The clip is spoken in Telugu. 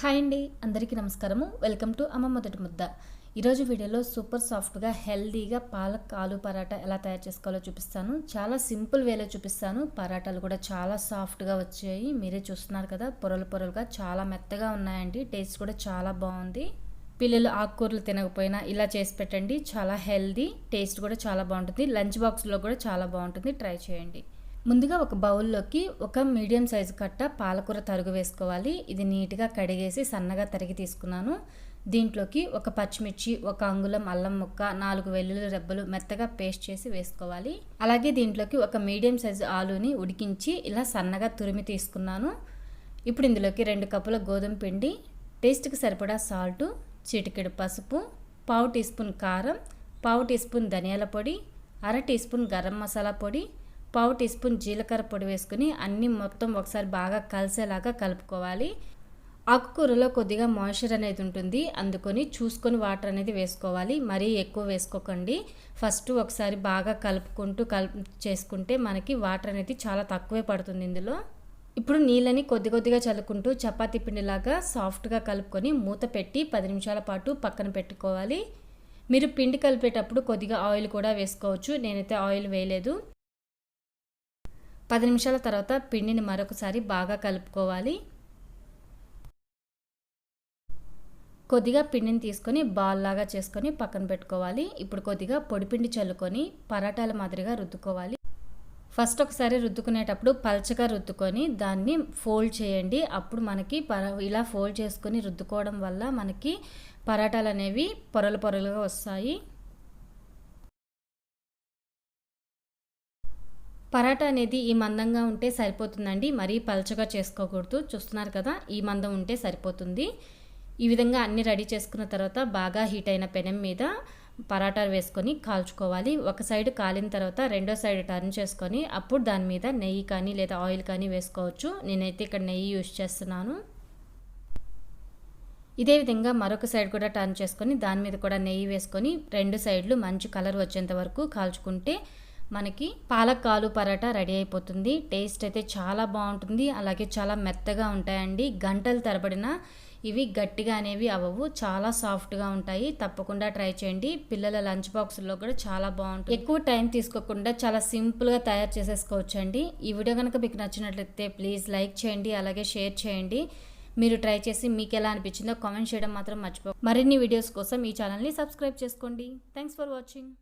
హాయ్ అండి అందరికీ నమస్కారము. వెల్కమ్ టు అమ్మ మొదటి ముద్ద. ఈరోజు వీడియోలో సూపర్ సాఫ్ట్గా హెల్దీగా పాలక్ ఆలు పరాటా ఎలా తయారు చేసుకోవాలో చూపిస్తాను. చాలా సింపుల్ వేలో చూపిస్తాను. పరాటాలు కూడా చాలా సాఫ్ట్గా వచ్చాయి. మీరే చూస్తున్నారు కదా పొరలు పొరలుగా చాలా మెత్తగా ఉన్నాయండి. టేస్ట్ కూడా చాలా బాగుంది. పిల్లలు ఆకుకూరలు తినకపోయినా ఇలా చేసి పెట్టండి. చాలా హెల్దీ టేస్ట్ కూడా చాలా బాగుంటుంది. లంచ్ బాక్స్లో కూడా చాలా బాగుంటుంది. ట్రై చేయండి. ముందుగా ఒక బౌల్లోకి ఒక మీడియం సైజు కట్ట పాలకూర తరుగు వేసుకోవాలి. ఇది నీట్గా కడిగేసి సన్నగా తరిగి తీసుకున్నాను. దీంట్లోకి ఒక పచ్చిమిర్చి ఒక అంగుళం అల్లం ముక్క నాలుగు వెల్లుల్లి రెబ్బలు మెత్తగా పేస్ట్ చేసి వేసుకోవాలి. అలాగే దీంట్లోకి ఒక మీడియం సైజు ఆలుని ఉడికించి ఇలా సన్నగా తురిమి తీసుకున్నాను. ఇప్పుడు ఇందులోకి రెండు కప్పుల గోధుమ పిండి టేస్ట్కి సరిపడా సాల్టు చిటికెడు పసుపు పావు టీ స్పూన్ కారం పావు టీ స్పూన్ ధనియాల పొడి అర టీ స్పూన్ గరం మసాలా పొడి పావు టీ స్పూన్ జీలకర్ర పొడి వేసుకుని అన్నీ మొత్తం ఒకసారి బాగా కలిసేలాగా కలుపుకోవాలి. ఆకుకూరలో కొద్దిగా మాయిశ్చర్ అనేది ఉంటుంది. అందుకొని చూసుకొని వాటర్ అనేది వేసుకోవాలి. మరీ ఎక్కువ వేసుకోకండి. ఫస్ట్ ఒకసారి బాగా కలుపుకుంటూ కలుపు చేసుకుంటే మనకి వాటర్ అనేది చాలా తక్కువే పడుతుంది ఇందులో. ఇప్పుడు నీళ్ళని కొద్ది కొద్దిగా చల్లుకుంటూ చపాతీ పిండిలాగా సాఫ్ట్గా కలుపుకొని మూత పెట్టి పది నిమిషాల పాటు పక్కన పెట్టుకోవాలి. మీరు పిండి కలిపేటప్పుడు కొద్దిగా ఆయిల్ కూడా వేసుకోవచ్చు. నేనైతే ఆయిల్ వేయలేదు. పది నిమిషాల తర్వాత పిండిని మరొకసారి బాగా కలుపుకోవాలి. కొద్దిగా పిండిని తీసుకొని బాల్ లాగా చేసుకొని పక్కన పెట్టుకోవాలి. ఇప్పుడు కొద్దిగా పొడిపిండి చల్లుకొని పరాటాల మాదిరిగా రుద్దుకోవాలి. ఫస్ట్ ఒకసారి రుద్దుకునేటప్పుడు పలచగా రుద్దుకొని దాన్ని ఫోల్డ్ చేయండి. అప్పుడు మనకి పర ఇలా ఫోల్డ్ చేసుకొని రుద్దుకోవడం వల్ల మనకి పరాటాలు అనేవి పొరలు పొరలుగా వస్తాయి. పరాటా అనేది ఈ మందంగా ఉంటే సరిపోతుందండి. మరీ పలచగా చేసుకోకూడదు. చూస్తున్నారు కదా ఈ మందం ఉంటే సరిపోతుంది. ఈ విధంగా అన్ని రెడీ చేసుకున్న తర్వాత బాగా హీట్ అయిన పెనం మీద పరాటా వేసుకొని కాల్చుకోవాలి. ఒక సైడ్ కాలిన తర్వాత రెండో సైడ్ టర్న్ చేసుకొని అప్పుడు దాని మీద నెయ్యి కానీ లేదా ఆయిల్ కానీ వేసుకోవచ్చు. నేనైతే ఇక్కడ నెయ్యి యూజ్ చేస్తున్నాను. ఇదే విధంగా మరొక సైడ్ కూడా టర్న్ చేసుకొని దాని మీద కూడా నెయ్యి వేసుకొని రెండు సైడ్లు మంచి కలర్ వచ్చేంత వరకు కాల్చుకుంటే మనకి పాలకాలు పరాటా రెడీ అయిపోతుంది. టేస్ట్ అయితే చాలా బాగుంటుంది. అలాగే చాలా మెత్తగా ఉంటాయండి. గంటలు తరబడిన ఇవి గట్టిగా అనేవి అవ్వవు. చాలా సాఫ్ట్గా ఉంటాయి. తప్పకుండా ట్రై చేయండి. పిల్లల లంచ్ బాక్స్లో కూడా చాలా బాగుంటుంది. ఎక్కువ టైం తీసుకోకుండా చాలా సింపుల్గా తయారు చేసేసుకోవచ్చు అండి ఈ వీడియో కనుక మీకు నచ్చినట్లయితే ప్లీజ్ లైక్ చేయండి. అలాగే షేర్ చేయండి. మీరు ట్రై చేసి మీకు ఎలా అనిపించిందో కామెంట్ చేయడం మాత్రం మర్చిపో మరిన్ని వీడియోస్ కోసం ఈ ఛానల్ని సబ్స్క్రైబ్ చేసుకోండి. Thanks for watching.